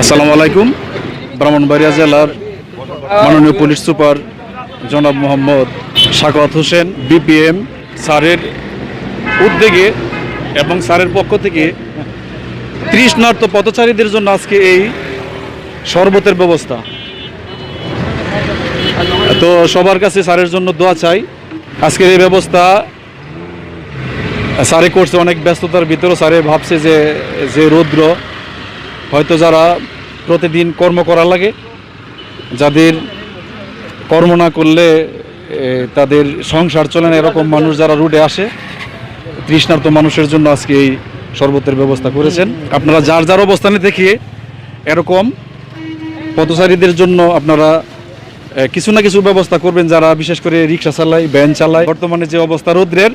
আসসালামু আলাইকুম। ব্রাহ্মণবাড়িয়া জেলার মাননীয় পুলিশ সুপার জনাব মোহাম্মদ শাকওয়াত হোসেন বিপিএম স্যারের উদ্যোগে এবং স্যারের পক্ষ থেকে তৃষ্ণার্ত পথচারীদের জন্য আজকে এই শরবতের ব্যবস্থা। তো সবার কাছে স্যারের জন্য দোয়া চাই। আজকের এই ব্যবস্থা, স্যারে করছে অনেক ব্যস্ততার ভিতরেও স্যারে ভাবছে যে যে রৌদ্র হয়তো যারা প্রতিদিন কর্ম করা লাগে, যাদের কর্ম না করলে তাদের সংসার চলে না, এরকম মানুষ যারা রুটে আসে, তৃষ্ণার্ত মানুষের জন্য আজকে এই শরবতের ব্যবস্থা করেছেন। আপনারা যার যার অবস্থানে দেখিয়ে এরকম পথচারীদের জন্য আপনারা কিছু না কিছু ব্যবস্থা করবেন যারা বিশেষ করে রিক্সা চালায়, ভ্যান চালায়। বর্তমানে যে অবস্থা রৌদ্রের,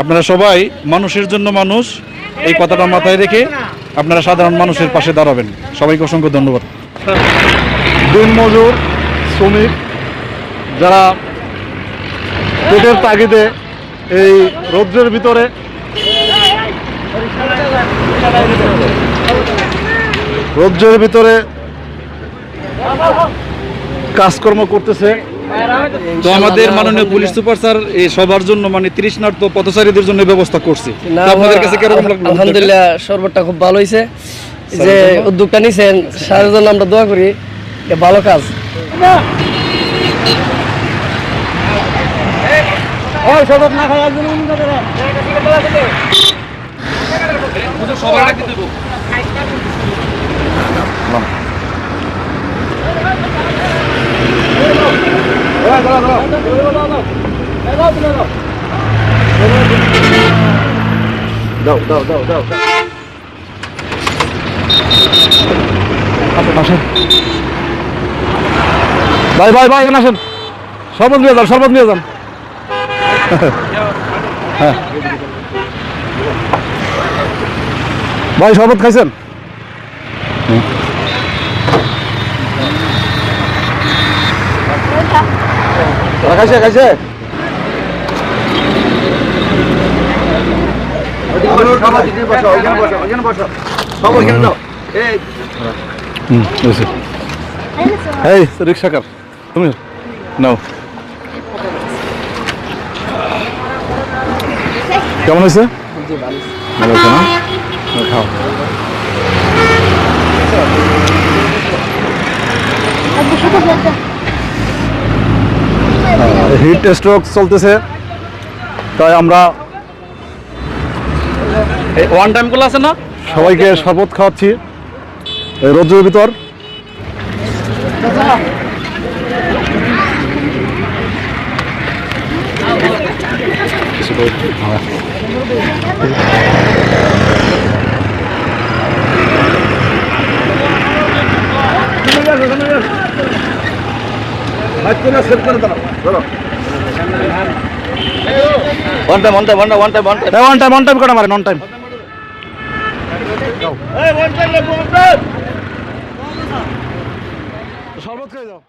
আপনারা সবাই মানুষের জন্য মানুষ, এই কথাটা মাথায় রেখে আপনারা সাধারণ মানুষের পাশে দাঁড়াবেন। সবাইকে অসংখ্য ধন্যবাদ। দিন মজুর, শ্রমিক, যারা পেটের তাগিদে এই রৌদ্রের ভিতরে রৌদ্রের ভিতরে কাজকর্ম করতেছে। তো আমাদের মাননীয় পুলিশ সুপার স্যার এই সবার জন্য মানে তৃষ্ণার্ত পথচারীদের জন্য ব্যবস্থা করছে। আপনাদের কাছে কীরকম লাগল আলহামদুলিল্লাহ শরবতটা খুব ভালো হয়েছে যে উদ্যোগটা নিছেন সারের জন্য আমরা দোয়া করি ভালো কাজ। দাও দাও দাও দাও আসেন আসেন। ভাই ভাই ভাই এখানে আসেন। শরবত নিয়ে যান শরবত নিয়ে যান। হ্যাঁ। ভাই শরবত খাইছেন? খাইছে খাইছে? হুম এই রিক্সা কার? তুমি নাও। কেমন হয়েছে? ভালো। হয়েছে না? খাও হিট স্ট্রোক চলতেছে। তাই আমরা ওয়ান টাইমগুলো আছে না? সবাইকে শরবত খাওয়াচ্ছি এই রোদ্রের ভিতর। One time one time one time one time one time one time করে মারেন অন টাইম শরবত খেয়ে যাও।